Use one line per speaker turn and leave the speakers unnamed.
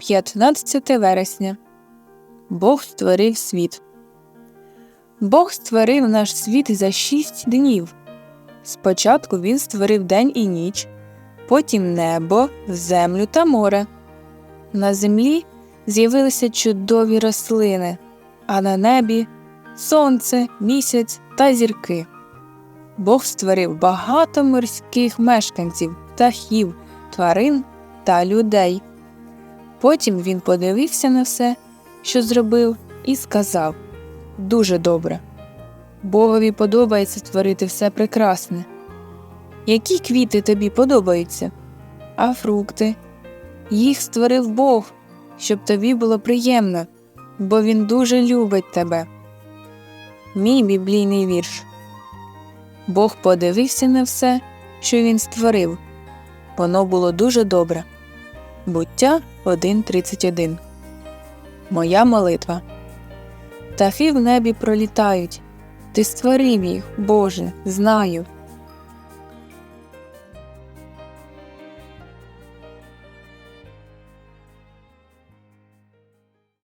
15 вересня. Бог створив світ. Бог створив наш світ за шість днів. Спочатку він створив день і ніч, потім небо, землю та море. На землі з'явилися чудові рослини, а на небі сонце, місяць та зірки. Бог створив багато морських мешканців, птахів, тварин та людей. Потім він подивився на все, що зробив, і сказав Дуже добре. Богові подобається творити все прекрасне. Які квіти тобі подобаються? А фрукти? Їх створив Бог, щоб тобі було приємно, бо Він дуже любить тебе. Мій біблійний вірш. Бог подивився на все, що він створив. Воно було дуже добре. Буття 1.31 Моя молитва. Птахи в небі пролітають. Ти створив їх, Боже, знаю.